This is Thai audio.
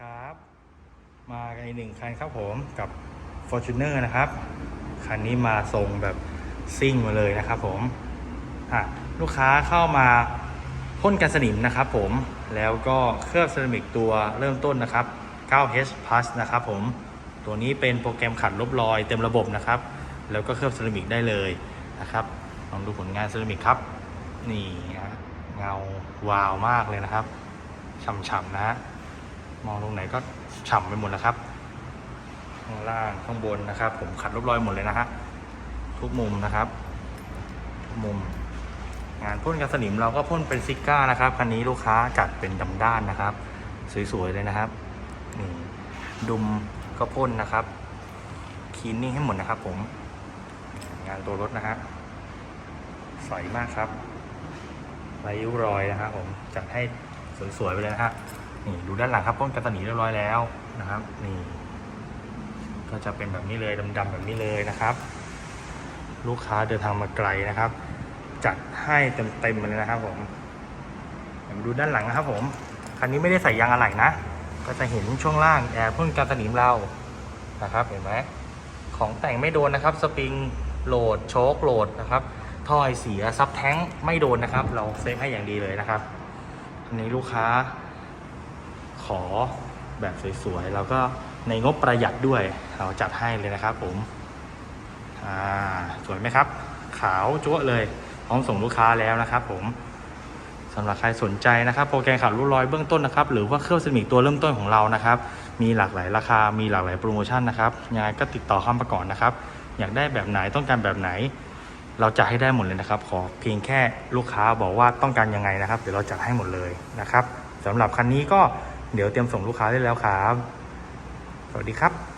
ครับ มากันอีกหนึ่งคันครับผมกับ Fortuner นะครับ คันนี้มาทรงแบบซิ่งมาเลยนะครับผมอะลูกค้าเข้ามาพ่นกันสนิมนะครับผมแล้วก็เคลือบเซรามิกตัวเริ่มต้นนะครับ 9H Plus นะครับผมตัวนี้เป็นโปรแกรมขัดลบรอยเต็มระบบนะครับ แล้วก็เคลือบเซรามิกได้เลยนะครับลองดูผลงานเซรามิกครับ นี่ฮะเงาวาวมากเลยนะครับฉ่ำๆนะ มองตรงไหนก็ฉ่ำไปหมดแล้วครับ ข้างล่างข้างบนนะครับ ผมขัดรบรอยหมดเลยนะฮะทุกมุมนะครับมุม งานพ่นกันสนิมเราก็พ่นเป็นซิก้านะครับคันนี้ลูกค้าจัดเป็นดำด้านนะครับ สวยๆเลยนะครับนี่ดุมก็พ่นนะครับคีนนิ่งให้หมดนะครับ ผม งานตัวรถนะฮะใสมากครับไรริ้วรอยนะครับผมจัดให้สวยๆไปเลยนะฮะ นี่ดูด้านหลังครับพ่นกันสนิมเรียบร้อยแล้วนะครับ นี่ ก็จะเป็นแบบนี้เลยดำๆแบบนี้เลยนะครับ ลูกค้าเดินทางมาไกลนะครับ จัดให้เต็มๆเลยนะครับ ผมเดี๋ยวมาดูด้านหลังนะครับ ผมคันนี้ไม่ได้ใส่ยางอะไหล่นะก็จะเห็นช่วงล่างแอร์พ่นกันสนิมเรานะครับ เห็นไหมของแต่งไม่โดนนะครับ สปริงโหลดโชคโหลดนะครับท่อไอเสียซับแท้งไม่โดนนะครับ เราเซฟให้อย่างดีเลยนะครับอันนี้ลูกค้า อแบบสวยๆ แล้วก็ในงบประหยัดด้วยเราจัดให้เลยนะครับผม อ่า สวยไหมครับ ขาวจั๊วเลย พร้อมส่งลูกค้าแล้วนะครับผมสำหรับใครสนใจนะครับ โปรแกรมขัดรูปรอยเบื้องต้นนะครับ หรือว่าเครื่องเซรามิกตัวเริ่มต้นของเรานะครับ มีหลากหลายราคา มีหลากหลายโปรโมชั่นนะครับยังไงก็ติดต่อเข้ามาก่อนนะครับ อยากได้แบบไหนต้องการแบบไหน เราจะให้ได้หมดเลยนะครับ ขอเพียงแค่ลูกค้าบอกว่าต้องการยังไงนะครับ เดี๋ยวเราจัดให้หมดเลยนะครับสำหรับคันนี้ก็ เดี๋ยวเตรียมส่งลูกค้าได้แล้วครับ สวัสดีครับ